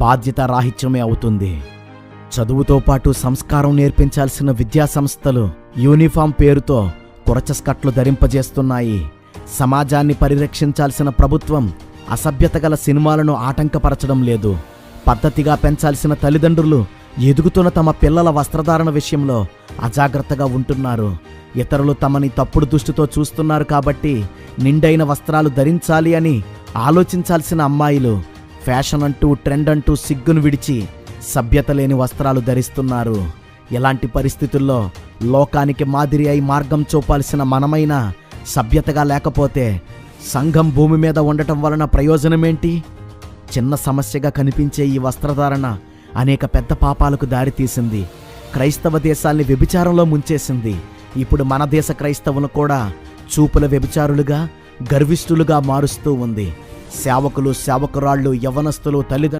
బాధ్యత రాహిత్యమే అవుతుంది. చదువుతో పాటు సంస్కారం నేర్పించాల్సిన విద్యాసంస్థలు యూనిఫామ్ పేరుతో కురచస్కట్లు ధరింపజేస్తున్నాయి. సమాజాన్ని పరిరక్షించాల్సిన ప్రభుత్వం అసభ్యత గల సినిమాలను ఆటంకపరచడం లేదు. పద్ధతిగా పెంచాల్సిన తల్లిదండ్రులు ఎదుగుతున్న తమ పిల్లల వస్త్రధారణ విషయంలో అజాగ్రత్తగా ఉంటున్నారు. ఇతరులు తమని తప్పుడు దృష్టితో చూస్తున్నారు కాబట్టి నిండైన వస్త్రాలు ధరించాలి అని ఆలోచించాల్సిన అమ్మాయిలు ఫ్యాషన్ అంటూ ట్రెండ్ అంటూ సిగ్గును విడిచి సభ్యత లేని వస్త్రాలు ధరిస్తున్నారు. ఇలాంటి పరిస్థితుల్లో లోకానికి మాదిరి అయి మార్గం చూపాల్సిన మనమైన సభ్యతగా లేకపోతే సంఘం భూమి మీద ఉండటం వలన ప్రయోజనమేంటి? చిన్న సమస్యగా కనిపించే ఈ వస్త్రధారణ అనేక పెద్ద పాపాలకు దారితీసింది. క్రైస్తవ దేశాల్ని వ్యభిచారంలో ముంచేసింది. ఇప్పుడు మన దేశ క్రైస్తవులు కూడా చూపుల వ్యభిచారులుగా గర్విష్ఠులుగా మారుస్తూ ఉంది. సేవకులు సేవకురాళ్ళు యవనస్తులు తల్లిదండ్రులు